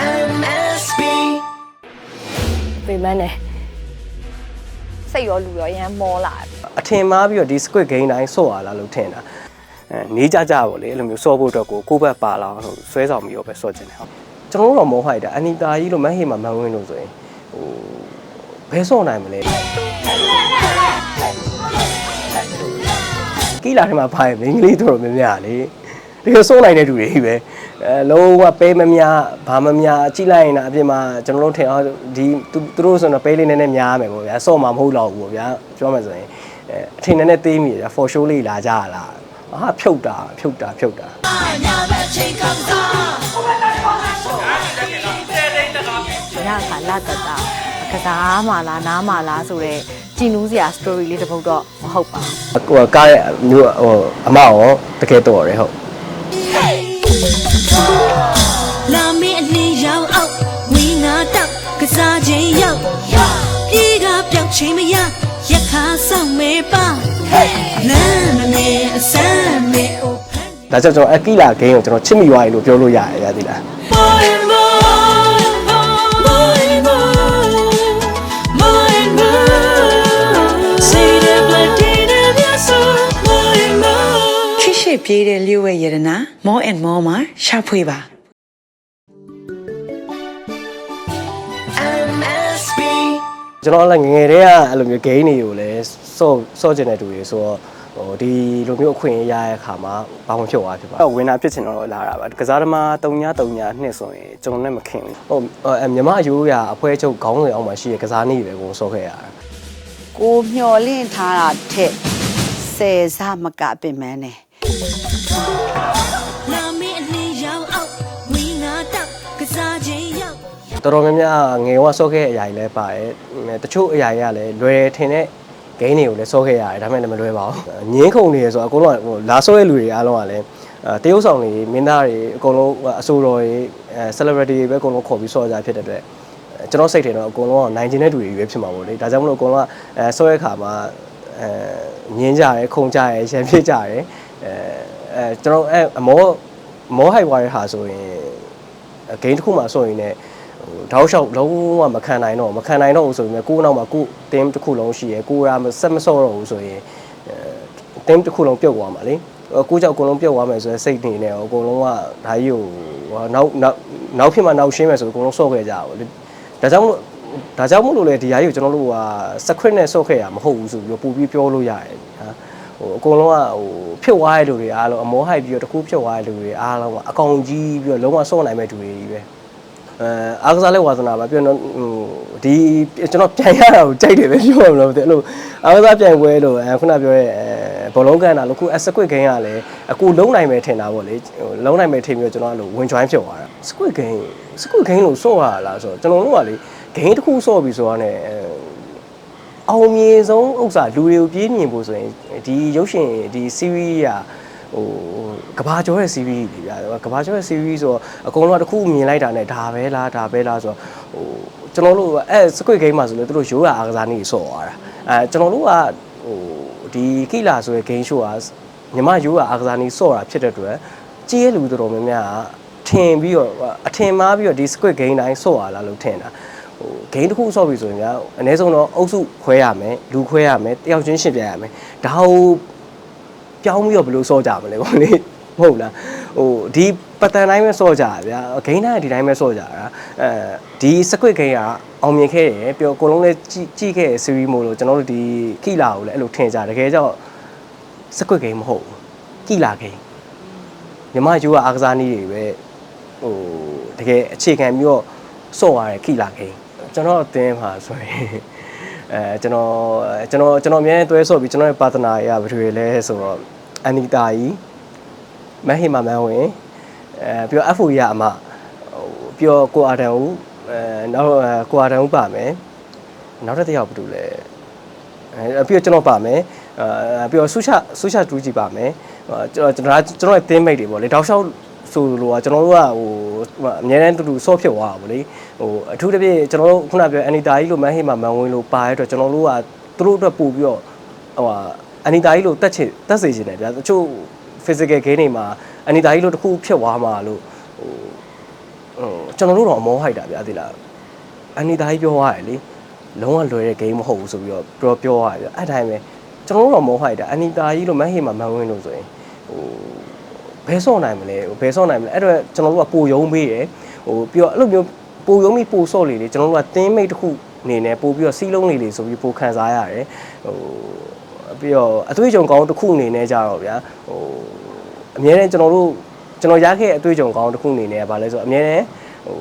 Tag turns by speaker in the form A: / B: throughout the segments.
A: MSB
B: ပေမန်းနဲ့စိတ်ရောလူရောအရမ်းမောလာတယ်
C: အထင်မှားပြီးတော့ဒီ squid game တိုင်းဆော့ရလားလို့ထင်တာအဲနေကြကြပေါ့လေအဲ့လိုမျိုးဆော့ဖို့အတွက်ကိုကိုယ့်ဘက်ပါလာအောင်လို့ဆွဲဆောင်ပြီးတော့ပဲဆော့ခြင်းတယ်ဟုတ်ကျွန်တော်တို့တော့မောဟိုက်တာအနီတာကြီးလို့မဟေမမန်းဝင်းလို့ဆိုရင်ဟိုဘယ်ဆော့နိုင်မလဲကီလာထဲမှာပါရင်မင်းကလေးတို့တော်များများလေဒီလိုစိုးနိုင်တဲ့သူတွေကြီးပဲ အဲလုံးဝပဲမများဘာမများကြည့်လိုက်ရင်တော့အပြင်မှာကျွန်တော်တို့ထင်အောင်ဒီသူသူတို့ဆိုတော့ပဲလေးနည်းနည်းများမယ်ပေါ့ဗျာစော့မှာမဟုတ်တော့ဘူးပေါ့ဗျာပြောမှဆိုရင်အဲအထင်နဲ့နဲ့သေးမိတယ် for show လေးလာကြရလားဟာဖြုတ်တာဖြုတ်တာဖြုတ်တာ
B: ညခါလာတတ်တာကစားမှလားနားမှလားဆိုတော့ကြည်နူးစရာ story လေးတစ်ပုဒ်တော့မဟုတ်ပါဘူး
C: ဟိုကားရဲ့မျိုးဟိုအမရောတကယ်တော့တယ်ဟုတ်
A: လာမင်းအလင်းရောင်အောင်ဝင်းငါတောက်ကစားခြင်းရောက်ပြေကပြောက်ချင်းမရရက်ခါဆောင်မေပါလမ်းမနေအစမ်းမေ open
C: ဒါကြောင့်ကျွန်တော်အကီလာဂိမ်းကိုကျွန်တော်ချစ်မိသွားပြီလို့ပြောလို့ရတယ်ဗျာဒီလား
D: ပြေးတဲ့လျှို့ဝဲရတနာ more and more မှာရှာဖွေပါ
A: MSB
C: ကျွန်တော်လည်းငယ်ငယ်တည်းကအဲ့လိုမျိုးဂိမ်းတွေကိုလည်းစော့စော့ကျင်တဲ့တူတွေဆိုတော့ဟိုဒီလိုမျိုးအခွင့်အရေးရတဲ့အခါမှာဘာမှဖြစ်သွားဖြစ်ပါအဲ့ဝင်တာဖြစ်ချင်တော့လာတာပါကစားသမား3ည3ညနှစ်ဆိုရင်ကျွန်တော်နဲ့မခင်ဘူးဟုတ်အဲမြမအရိုးရာအဖွဲချုပ်ခေါင်းတွေအောင်မှာရှိတဲ့ကစားနည်းတွေပဲကိုစော့ခဲ့ရတာ
E: ကိုမျော်လင့်ထားတာထက်ဆယ်စမကပင်မန်းနဲ့
A: လာမင်းအလင်းရောင်အောင်ဝင်းငါတောက်ကစားခြင်းရောက်
C: တော်တော်များများငယ်ကစော့ခဲ့တဲ့အရာတွေလည်းပါတယ်တချို့အရာတွေကလည်းလွယ်ထင်တဲ့ဂိမ်းတွေကိုလည်းစော့ခဲ့ရတယ်ဒါပေမဲ့လည်းမလွယ်ပါဘူးငင်းခုန်နေရဆိုတော့အကုန်လုံးကဟိုလာစော့တဲ့လူတွေအားလုံးကလည်းအဲတရုတ်ဆောင်တွေမင်းသားတွေအကုန်လုံးအဆိုတော်တွေအဲ celebrity တွေပဲအကုန်လုံးခေါ်ပြီးစော့ကြဖြစ်တဲ့အတွက်အဲကျွန်တော်စိတ်ထင်တော့အကုန်လုံးကနိုင်ကျင်တဲ့လူတွေပဲဖြစ်မှာပေါ့လေဒါကြောင့်မလို့အကုန်လုံးကအဲစော့ရဲ့ခါမှာအဲငင်းကြရဲခုန်ကြရဲရံဖြစ်ကြရဲ အဲအဲကျွန်တော်အဲအမောမောဟိုက်ဝါရဟာဆိုရင်ဂိမ်းတစ်ခုမှဆိုရင်လည်းဟိုတောက်လျှောက်လုံးဝမခံနိုင်တော့မခံနိုင်တော့ဘူးဆိုရင်ကိုယ်နောက်မှာကိုယ်တင်းတစ်ခုလုံးရှိရယ်ကိုယ်ရာမဆက်မစော့တော့ဘူးဆိုရင်အဲတင်းတစ်ခုလုံးပြုတ်သွားမှာလေဟိုကိုယ်ကြောင့်အကုန်လုံးပြုတ်သွားမယ်ဆိုရင်စိတ်နေနေအကုန်လုံးကဒါကြီးကိုဟိုနောက်နောက်နောက်ဖြစ်မှနောက်ရှင်းမယ်ဆိုတော့အကုန်လုံးစော့ခဲ့ကြတာပေါ့လေဒါကြောင့်မို့ဒါကြောင့်မို့လို့လေဒီဟာကြီးကိုကျွန်တော်တို့ကစခရစ်နဲ့စော့ခဲ့ရမဟုတ်ဘူးဆိုပြီးပူပြီးပြောလို့ရတယ်ဟာ ဟိုအကုန်လုံးကဟိုဖြစ်သွားတဲ့လူတွေအားလုံးအမောဟိုက်ပြီးတော့တကူဖြစ်သွားတဲ့လူတွေအားလုံးကအကောင်ကြီးပြီးတော့လုံးဝစော့နိုင်မဲ့လူတွေကြီးပဲအဲအားကစားလဲဝါသနာပါပြောတော့ဟိုဒီကျွန်တော်ပြန်ရတာကိုကြိုက်တယ်ပဲပြောရမလို့အဲ့လိုအားကစားပြန်ပွဲလို့အဲခုနပြောရဲအဲဘောလုံးကန်တာလို့ခု squid game ကလည်းအခုလုံးနိုင်မယ်ထင်တာပေါ့လေဟိုလုံးနိုင်မယ်ထင်ပြီးတော့ကျွန်တော်အဲ့လိုဝင် join ဖြစ်သွားတာ squid game squid game လို့စော့ရလားဆိုတော့ကျွန်တော်တို့ကလေ game တစ်ခုစော့ပြီးဆိုတော့ ਨੇ အောင်မြင်ဆုံးဥစ္စာလူတွေကိုပြေးမြင်ဖို့ဆိုရင်ဒီရုပ်ရှင်ဒီ series ကဟိုကဘာကျော်ရဲ့ series တွေဗျာကဘာကျော်ရဲ့ series ဆိုတော့အကုန်လုံးကတစ်ခုမြင်လိုက်တာနဲ့ဒါပဲလားဒါပဲလားဆိုတော့ဟိုကျွန်တော်တို့အဲ squid game မှာဆိုလို့သူတို့ရိုးရာအားကစားနည်းတွေဆော့သွားတာအဲကျွန်တော်တို့ကဟိုဒီကိလာဆိုရဲ့ game show ကညီမရိုးရာအားကစားနည်းဆော့တာဖြစ်တဲ့အတွက်ကြီးရဲ့လူတော်တော်များများကထင်ပြီးတော့အထင်မှားပြီးတော့ဒီ squid game တိုင်းဆော့ရလားလို့ထင်တာ ဟိုဂိမ်းတစ်ခုဆော့ပြီဆိုရင်ညာအနည်းဆုံးတော့အုပ်စုခွဲရမယ်လူခွဲရမယ်တယောက်ချင်းရှင်းပြရမယ်ဒါဟိုပြောင်းပြီးတော့ဘယ်လိုဆော့ကြမလဲပေါ့လေမဟုတ်လားဟိုဒီပတန်တိုင်းပဲဆော့ကြတာဗျာဂိမ်းတိုင်းကဒီတိုင်းပဲဆော့ကြတာအဲဒီစကွစ်ဂိမ်းကအောင်မြင်ခဲ့တယ်ပြောအကုန်လုံးလည်းကြည့်ကြည့်ခဲ့တဲ့ series မို့လို့ကျွန်တော်တို့ဒီကိလာကိုလည်းအဲ့လိုထင်ကြတကယ်ကြောင့်စကွစ်ဂိမ်းမဟုတ်ဘူးကိလာဂိမ်းမြမယူကအားကစားနည်းတွေပဲဟိုတကယ်အခြေခံပြီးတော့ဆော့ရတဲ့ကိလာဂိမ်း ကျွန်တော်အသင်းမှာဆိုရင်အဲကျွန်တော်ကျွန်တော်ကျွန်တော်အများနဲ့တွဲဆော့ပြီးကျွန်တော်ရဲ့ပါတနာရဘယ်လိုလဲဆိုတော့အန်နီတာကြီးမဟိမမန်းဝင်အဲပြီးတော့ FO ရအမဟိုပြီးတော့ကိုအာတန်ဦးအဲနောက်ကိုအာတန်ဦးပါမယ်နောက်တစ်ယောက်ဘယ်လိုလဲအဲပြီးတော့ကျွန်တော်ပါမယ်အဲပြီးတော့ဆူချဆူချတူးကြည့်ပါမယ်ကျွန်တော်ကျွန်တော်ကျွန်တော်ရဲ့ team mate တွေပေါ့လေတောက်လျှောက် ဆိုလိုကကျွန်တော်တို့ကဟိုအများနဲ့တူတူဆော့ဖြစ်သွားတာဗောလေဟိုအထူးသဖြင့်ကျွန်တော်တို့ခုနပြောအန်နီတာကြီးလို့မန်ဟေးမှာမန်ဝင်လို့ပါရတဲ့အတွက်ကျွန်တော်တို့ကသူတို့အတွက်ပို့ပြီးတော့ဟိုအန်နီတာကြီးလို့တက်ချင်တက်စေချင်တယ်ဗျာတချို့ physical game တွေမှာအန်နီတာကြီးလို့တစ်ခုဖြစ်သွားမှာလို့ဟိုဟိုကျွန်တော်တို့တော့အမောဟိုက်တာဗျာသိလားအန်နီသားကြီးပြောရတယ်လေလုံးဝလွယ်တဲ့ game မဟုတ်ဘူးဆိုပြီးတော့ပြောပြောရတယ်ဗျအဲ့တိုင်းပဲကျွန်တော်တို့တော့မောဟိုက်တာအန်နီသားကြီးလို့မဟေးမှာမန်ဝင်းလို့ဆိုရင်ဟို ဘယ်ဆော့နိုင်မလဲဟိုဘယ်ဆော့နိုင်မလဲအဲ့တော့ကျွန်တော်တို့ကပိုယုံပေးတယ်ဟိုပြီးတော့အဲ့လိုမျိုးပိုယုံပြီးပိုဆော့လေလေကျွန်တော်တို့ကတင်းမိတ်တစ်ခုအနေနဲ့ပို့ပြီးတော့စီးလုံးလေးလေးဆိုပြီးပိုခံစားရတယ်ဟိုပြီးတော့အသွေးကြုံကောင်းတစ်ခုအနေနဲ့ကြတော့ဗျာဟိုအများနဲ့ကျွန်တော်တို့ကျွန်တော်ရခဲ့တဲ့အတွေ့အကြုံကောင်းတစ်ခုအနေနဲ့ကဘာလဲဆိုတော့အများနဲ့ဟို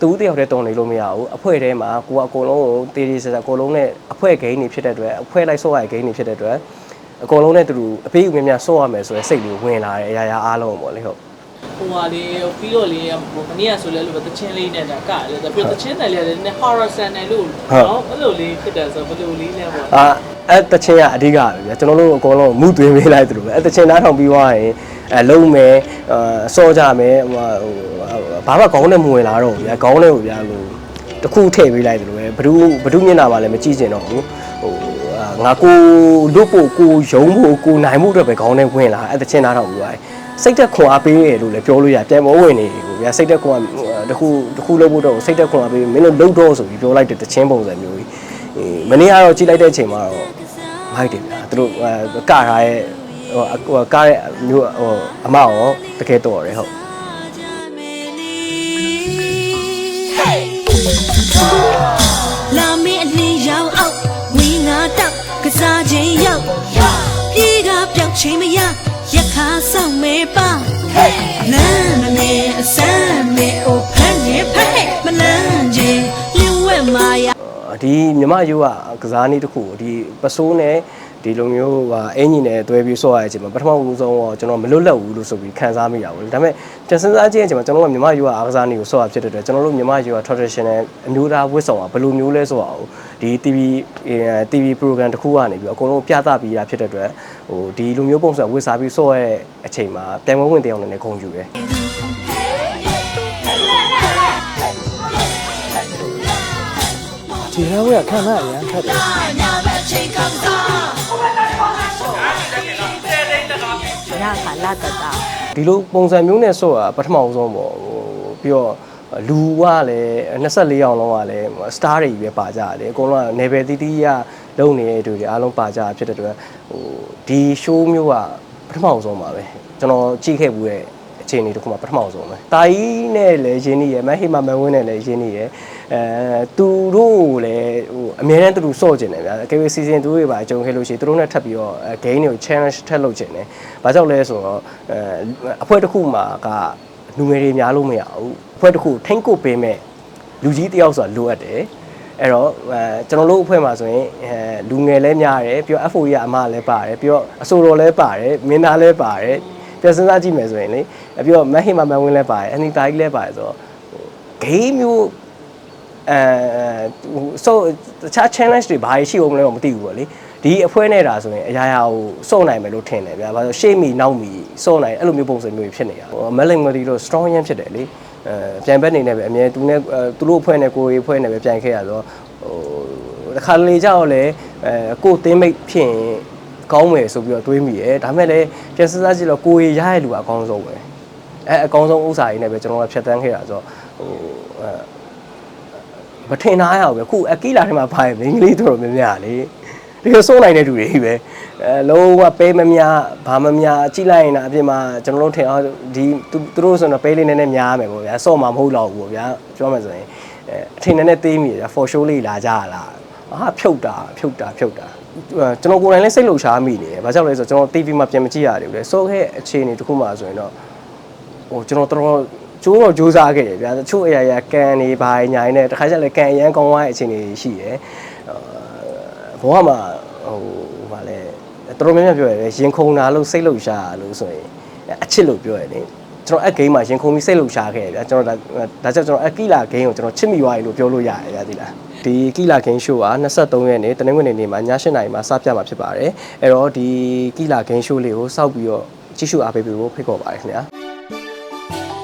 C: တူတယောက်တည်းတုံနေလို့မရဘူးအဖွဲထဲမှာကိုကအကုန်လုံးကိုတေးသေးဆက်ဆက်အကုန်လုံးနဲ့အဖွဲဂိမ်းတွေဖြစ်တဲ့အတွက်အဖွဲလိုက်ဆော့ရတဲ့ဂိမ်းတွေဖြစ်တဲ့အတွက် အကုန်လုံးနဲ့တူတူအပေးအမြင်များဆော့ရမယ်ဆိုတဲ့စိတ်လေးဝင်လာတယ်အရာရာအားလုံးပေါ့လေဟုတ်
F: ဟိုဟာလေးပြီးတော့လေးဟိုမနေ့ကဆိုလဲလို့တချင်းလေးနဲ့ဒါကလည်းပြီးတော့တချင်းတယ်လေးလည်း horror channel လို့နော်အဲ့လိုလေးဖြစ်တယ်ဆိုဘယ်လိုလေးလဲပေါ့
C: အာအဲ့တချင်းကအဓိကပဲဗျာကျွန်တော်တို့အကုန်လုံးမူသွင်းပေးလိုက်သလိုပဲအဲ့တချင်းနားထောင်ပြီးသွားရင်အဲလုံးမယ်အာစောကြမယ်ဟိုဘာမှခေါင်းနဲ့မဝင်လာတော့ဘူးဗျာခေါင်းနဲ့ကိုဗျာဟိုတစ်ခုထည့်ပေးလိုက်သလိုပဲဘဒုဘဒုမျက်နှာပါလည်းမကြည့်ကျင်တော့ဘူးဟိုအာ ငါကိုလွတ်ဖို့ကိုယုံဖို့ကိုနိုင်မှုအတွက်ပဲခေါင်းနဲ့ဝင်လာအဲ့တချင်းနားထောင်ပြီးသွားတယ်စိတ်သက်ခွန်အားပေးရလို့လည်းပြောလို့ရပြန်မဝင်နေဘူးဗျာစိတ်သက်ခွန်အားတခုတခုလုပ်ဖို့တော့စိတ်သက်ခွန်အားပေးမင်းတို့လှုပ်တော့ဆိုပြီးပြောလိုက်တဲ့တချင်းပုံစံမျိုးကြီးအေးမနေ့ကတော့ကြည့်လိုက်တဲ့အချိန်မှာတော့မိုက်တယ်ဗျာသူတို့အဲကထားရဲ့ဟိုဟိုကားရဲ့မျိုးဟိုအမရောတကယ်တော်တယ်ဟုတ်
A: လာ ရောက်ပြေးကပြောက်ချင်းမရရက်ခါဆောင်မဲပါလမ်းမနေအစမ်းမဲအိုဖမ်းနေဖက်ဟဲ့မလန်းခြင်းလင်းဝဲမာယာ
C: ဒီမြမယူကကစားနည်းတစ်ခုဒီပစိုးနဲ့ ဒီလိုမျိုးဟာအင်ဂျင်နဲ့တွဲပြီးဆော့ရတဲ့အချိန်မှာပထမဦးဆုံးတော့ကျွန်တော်မလွတ်လပ်ဘူးလို့ဆိုပြီးခံစားမိတာပေါ့ဒါပေမဲ့ပြန်စဉ်းစားကြည့်ရင်ကျွန်တော်တို့ကမြမယူကအားကစားနည်းကိုဆော့ရဖြစ်တဲ့အတွက်ကျွန်တော်တို့မြမယူက traditional အမျိုးသားဝတ်ဆောင်ကဘယ်လိုမျိုးလဲဆိုတာကိုဒီ TV TV program တစ်ခုကနေပြီးအကုန်လုံးပြသပြီးတာဖြစ်တဲ့အတွက်ဟိုဒီလိုမျိုးပုံစံဝတ်စားပြီးဆော့ရတဲ့အချိန်မှာပြန်ဝင်ဝင်တယောက်နဲ့ခုံယူတယ်
G: ခြေထောက်ရခံရအရန်ခက်တယ်
B: ညခါလာတတာ
C: ဒီလိုပုံစံမျိုးနဲ့ဆော့တာပထမဆုံးပေါ့ဟိုပြီးတော့လူကလည်း24ရောင်လုံးကလည်းစတားတွေပဲပါကြတယ်အကုန်လုံးကနေဘယ်တီတီရလုံနေတဲ့သူတွေအားလုံးပါကြတာဖြစ်တဲ့အတွက်ဟိုဒီ show မျိုးကပထမဆုံးပါပဲကျွန်တော်ကြည့်ခဲ့ဘူးရဲ့ အခြေအနေတစ်ခုမှပထမဆုံးပဲတာကြီးနဲ့လည်းရင်းနှီးရယ်မဟိမမန်ဝင်းနဲ့လည်းရင်းနှီးရယ်အဲသူတို့ကိုလည်းဟိုအများနဲ့သူတို့စော့ကျင်တယ်ဗျာအကယ်၍ season 2တွေပါအကြုံခဲ့လို့ရှိရင်သူတို့နဲ့ထပ်ပြီးတော့ game တွေကို challenge ထပ်လုပ်ကျင်တယ်ဘာကြောင့်လဲဆိုတော့အဲအဖွဲ့တစ်ခုမှာကလူငယ်တွေများလို့မရဘူးအဖွဲ့တစ်ခုထိမ့်ကုတ်ပေးမဲ့လူကြီးတယောက်ဆိုတာလိုအပ်တယ်အဲ့တော့အဲကျွန်တော်တို့အဖွဲ့မှာဆိုရင်အဲလူငယ်လည်းများတယ်ပြီးတော့ FOE ကအမလည်းပါတယ်ပြီးတော့အဆိုတော်လည်းပါတယ်မင်းသားလည်းပါတယ်ပြန်စဉ်းစားကြည့်မယ်ဆိုရင်လေ ပြီးတော့မဟိမမန်ဝင်းလည်းပါတယ်အနီတာကြီးလည်းပါတယ်ဆိုတော့ဂိမ်းမျိုးအဲဟိုဆိုတခြား challenge တွေဘာရှိအောင်မလဲတော့မသိဘူးပေါ့လေဒီအဖွဲနဲ့တာဆိုရင်အရာရာကိုစုံနိုင်မယ်လို့ထင်တယ်ဗျာဘာလို့ရှေ့မီနောက်မီစုံနိုင်အဲ့လိုမျိုးပုံစံမျိုးဖြစ်နေတာဟိုမက်လင်မဒီတော့ strong ရမ်းဖြစ်တယ်လေအဲပြန်ဘက်နေနဲ့ပဲအမြဲသူနဲ့သူတို့အဖွဲ့နဲ့ကိုယ်ရေးအဖွဲ့နဲ့ပဲပြန်ခဲ့ရဆိုတော့ဟိုတစ်ခါလေကြောက်လဲအဲကိုသင်းမိတ်ဖြစ်ရင်ကောင်းမယ်ဆိုပြီးတော့တွေးမိရဲဒါမဲ့လည်းပြန်စဉ်းစားကြည့်တော့ကိုယ်ရေးရတဲ့လူကအကောင်းဆုံးပဲ အဲအကောင်းဆုံးဥစ္စာတွေနဲ့ပဲကျွန်တော်ကဖြတ်တန်းခဲ့တာဆိုတော့ဟိုအဲမထင်ထားရဘူးပဲခုအကီလာထဲမှာပါရင်မင်းကလေးတို့တော်များများလေဒီလိုစိုးနိုင်တဲ့သူတွေကြီးပဲအဲလုံးဝပေးမများဘာမများကြည့်လိုက်ရင်တော့အပြင်မှာကျွန်တော်တို့ထင်အောင်ဒီသူသူတို့ဆိုတော့ပေးလေးနည်းနည်းများမယ်ပေါ့ဗျာစော့မှာမဟုတ်တော့ဘူးပေါ့ဗျာပြောမှဆိုရင်အဲအထင်နဲ့နဲ့သေးမိရ for show လေးလာကြလားအာဖြုတ်တာဖြုတ်တာဖြုတ်တာကျွန်တော်ကိုယ်တိုင်လည်းစိတ်လှုပ်ရှားမိနေတယ်။ဘာကြောင့်လဲဆိုတော့ကျွန်တော် TV မှာပြန်မကြည့်ရတယ်ဘူးလေ။စိုးခဲ့အခြေအနေတစ်ခုမှဆိုရင်တော့ ဟိုကျွန်တော်တော်ကျိုးတော့ကြိုးစားခဲ့တယ်ဗျာတချို့အရာရာကန်နေပါညာနေတခါကျလည်းကန်ရမ်းကောင်းသွားတဲ့အခြေအနေတွေရှိတယ်ဘဝမှာဟိုဗာလဲတော်တော်များများပြောရတယ်ရင်ခုန်တာလို့စိတ်လှုပ်ရှားလို့ဆိုရင်အချစ်လို့ပြောရတယ်ကျွန်တော်အဂိမ်းမှာရင်ခုန်ပြီးစိတ်လှုပ်ရှားခဲ့တယ်ဗျာကျွန်တော်ဒါဒါကြောင့်ကျွန်တော်အကီလာဂိမ်းကိုကျွန်တော်ချစ်မိသွားပြီလို့ပြောလို့ရတယ်ဗျာဒီလားဒီကီလာဂိမ်းရှိုးက23ရက်နေ့တနင်္ဂနွေနေ့မှာည7:00နာရီမှာစပြမှာဖြစ်ပါတယ်အဲ့တော့ဒီကီလာဂိမ်းရှိုးလေးကိုစောက်ပြီးတော့ကြည့်ရှုအားပေးဖို့ဖိတ်ခေါ်ပါတယ်ခင်ဗျာ